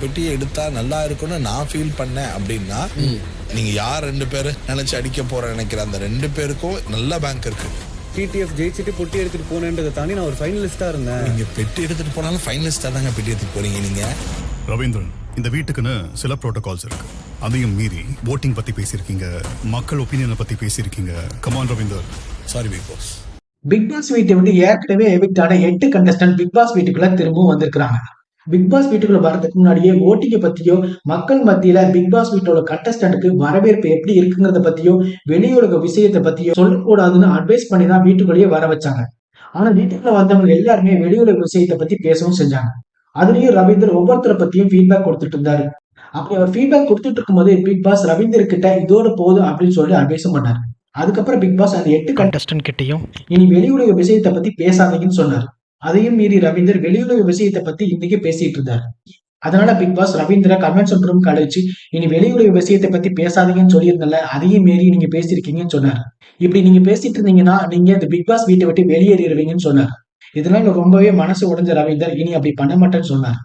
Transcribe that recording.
பெட்டியை எடுத்தா நல்லா இருக்கும்னு நான் ஃபீல் பண்ணேன் அப்படின்னா நீங்க யார் ரெண்டு பேரு நினைச்சு அடிக்க போற நினைக்கிற அந்த ரெண்டு பேருக்கும் நல்ல பேங்க் இருக்கு. டிடிஎஃப் ஜெயிச்சுட்டு பொட்டி எடுத்துட்டு போனேன்றதை தாண்டி நான் ஒரு ஃபைனலிஸ்டா இருந்தேன். நீங்க பெட்டி எடுத்துட்டு போனாலும் ஃபைனலிஸ்டா தாங்க பெட்டி எடுத்துட்டு போறீங்க நீங்க. ரவீந்திரன் இந்த வீட்டுக்குன்னு சில ப்ரோட்டோகால்ஸ் இருக்கு. அதையும் மீறி ஓட்டிங் பத்தி பேசியிருக்கீங்க மக்கள் ஒப்பீனியனை பத்தி பேசியிருக்கீங்க. Come on Ravinder sorry Bigg Boss Bigg Boss வீட்டை விட்டு ஏற்கனவே எவிக்ட் ஆன எட்டு கண்டஸ்டன்ட் பிக் பாஸ் வீட்டுக்குள்ள திரும்பவும் வந்திருக்காங்க பிக் பாஸ் வீட்டுக்குள்ள வரதுக்கு முன்னாடியே ஓட்டிங்க பத்தியோ மக்கள் மத்தியில பிக் பாஸ் வீட்டோட கண்டஸ்டன்ட்க்கு வரவேற்பு எப்படி இருக்குங்கிறத பத்தியோ வெளியுலக விஷயத்தை பத்தியோ சொல்லக்கூடாதுன்னு அட்வைஸ் பண்ணி தான் வீட்டுக்குள்ளேயே வர வச்சாங்க. ஆனா வீட்டுக்குள்ள வந்தவங்க எல்லாருமே வெளியுலக விஷயத்தை பத்தி பேசவும் செஞ்சாங்க. அதுலயும் ரவீந்தர் ஒவ்வொருத்தரை பத்தியும் ஃபீட்பேக் கொடுத்துட்டு இருந்தாரு. அப்படி அவர் ஃபீட்பேக் கொடுத்துட்டு இருக்கும்போது பிக் பாஸ் ரவீந்தர் கிட்ட இதோட போதும் அப்படின்னு சொல்லி அட்வைஸும் பண்ணாரு. அதுக்கப்புறம் பிக் பாஸ் அந்த எட்டு கண்டஸ்டன்ட் கிட்டயும் இனி வெளியுலக விஷயத்தை பத்தி பேசாதீங்கன்னு சொன்னார். அதையும் மீறி ரவீந்தர் வெளியுலக விஷயத்தை பத்தி இன்னைக்கு பேசிட்டு இருந்தார். அதனால Bigg Boss Ravindra convention room கழிச்சு இனி வெளியுறவு விஷயத்தை பத்தி பேசாதீங்கன்னு சொல்லியிருந்தல அதையும் மீறி நீங்க பேசியிருக்கீங்கன்னு சொன்னார். இப்படி நீங்க பேசிட்டு இருந்தீங்கன்னா நீங்க இந்த பிக் பாஸ் வீட்டை விட்டு வெளியேறிடுவீங்கன்னு சொன்னார். இதனால ரொம்பவே மனசு உடைஞ்ச ரவீந்தர் இனி அப்படி பண்ண மாட்டேன்னு சொன்னார்.